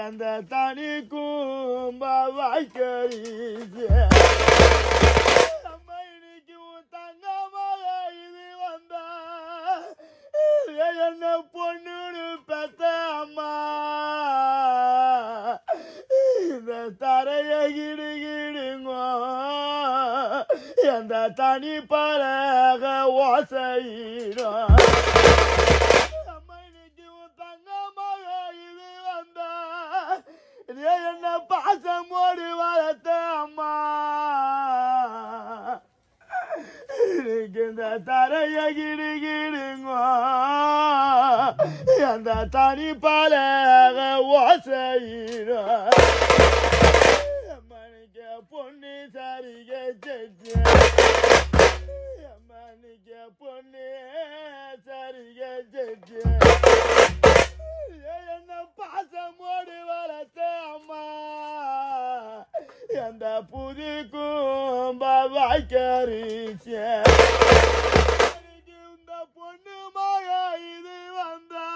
எந்த தனி கும்ப வாய்க்கரிசே அம்மா இன்னைக்கு உன் தங்கமாக இது வந்தா. என்ன பொண்ணுன்னு பெத்த அம்மா. இந்த தரைய கிடுகிடுங்க எந்த தனி பழக ஓசையிடும் இருக்கின்ற தரைய கிடுகிடுங்கோ அந்த தனி பழக ஓசையிடும் மணிக்க பொண்ணு சரிக செஞ்சு. அம்மனுக்கு பொண்ணு சரிக செஞ்சு. என்ன பாசமோடு வளர்த்த அம்மா. அந்த புது கும்ப வாய்க்கரிசே இந்த பொண்ணு மக இது வந்தா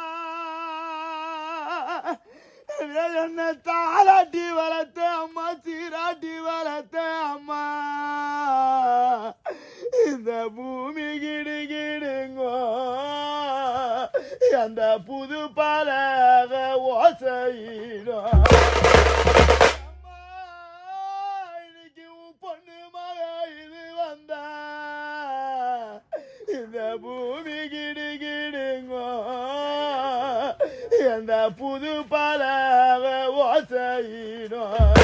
என்ன தாளாட்டி வளர்த்த அம்மா சீராட்டி வளர்த்த அம்மா இந்த பூமி கிடு கிடுங்கோ அந்த புது பலக ஓசையிடும் பூமி கிடு கிடுங்கோ. அந்த புது பலக ஓசையிடும்